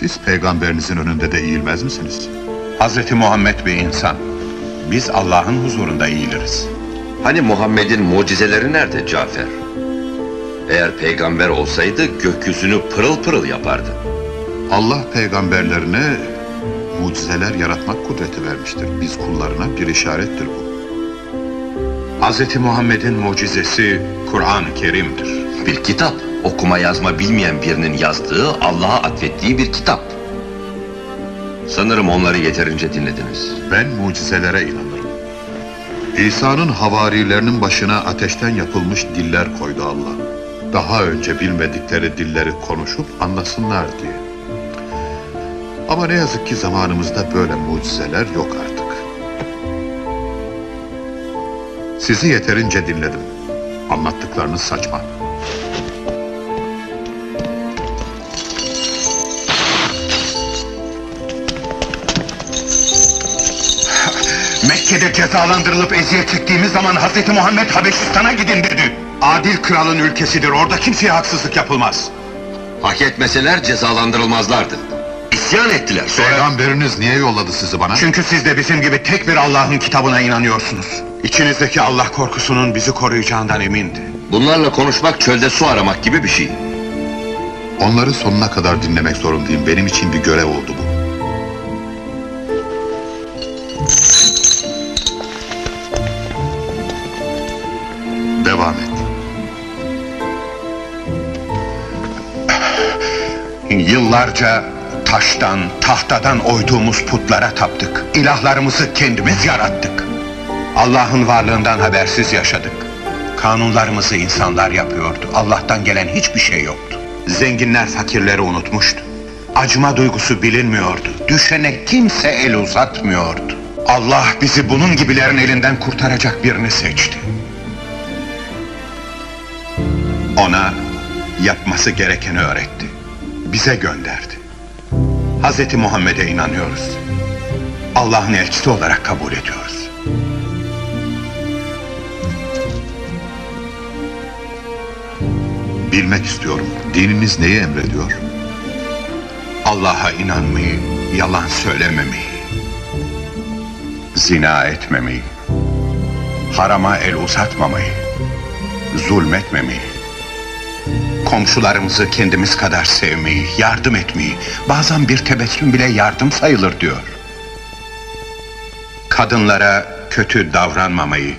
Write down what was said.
Siz peygamberinizin önünde de eğilmez misiniz? Hazreti Muhammed bir insan. Biz Allah'ın huzurunda eğiliriz. Hani Muhammed'in mucizeleri nerede Cafer? Eğer peygamber olsaydı gökyüzünü pırıl pırıl yapardı. Allah peygamberlerine mucizeler yaratmak kudreti vermiştir. Biz kullarına bir işarettir bu. Hazreti Muhammed'in mucizesi Kur'an-ı Kerim'dir. Bir kitap, okuma yazma bilmeyen birinin yazdığı, Allah'a atfettiği bir kitap. Sanırım onları yeterince dinlediniz. Ben mucizelere inanırım. İsa'nın havarilerinin başına ateşten yapılmış diller koydu Allah. Daha önce bilmedikleri dilleri konuşup anlasınlar diye. Ama ne yazık ki zamanımızda böyle mucizeler yok artık. Sizi yeterince dinledim. Anlattıklarınız saçma. Mekke'de cezalandırılıp eziyet çektiğimiz zaman Hazreti Muhammed Habeşistan'a gidin dedi. Adil kralın ülkesidir. Orada kimseye haksızlık yapılmaz. Hak etmeseler cezalandırılmazlardı. İsyan ettiler. Sonra Peygamberiniz niye yolladı sizi bana? Çünkü siz de bizim gibi tek bir Allah'ın kitabına inanıyorsunuz. İçinizdeki Allah korkusunun bizi koruyacağından emindi. bunlarla konuşmak çölde su aramak gibi bir şey. Onları sonuna kadar dinlemek zorundayım. Benim için bir görev oldu bu. Devam et. Yıllarca taştan, tahtadan oyduğumuz putlara taptık. İlahlarımızı kendimiz yarattık. Allah'ın varlığından habersiz yaşadık. Kanunlarımızı insanlar yapıyordu. Allah'tan gelen hiçbir şey yoktu. Zenginler fakirleri unutmuştu. Acıma duygusu bilinmiyordu. Düşene kimse el uzatmıyordu. Allah bizi bunun gibilerin elinden kurtaracak birini seçti. Ona yapması gerekeni öğretti. Bize gönderdi. Hazreti Muhammed'e inanıyoruz. Allah'ın elçisi olarak kabul ediyoruz. Bilmek istiyorum. Dininiz neyi emrediyor? Allah'a inanmayı, yalan söylememeyi, zina etmemeyi, harama el uzatmamayı, zulmetmemeyi, komşularımızı kendimiz kadar sevmeyi, yardım etmeyi, bazen bir tebessüm bile yardım sayılır diyor. Kadınlara kötü davranmamayı,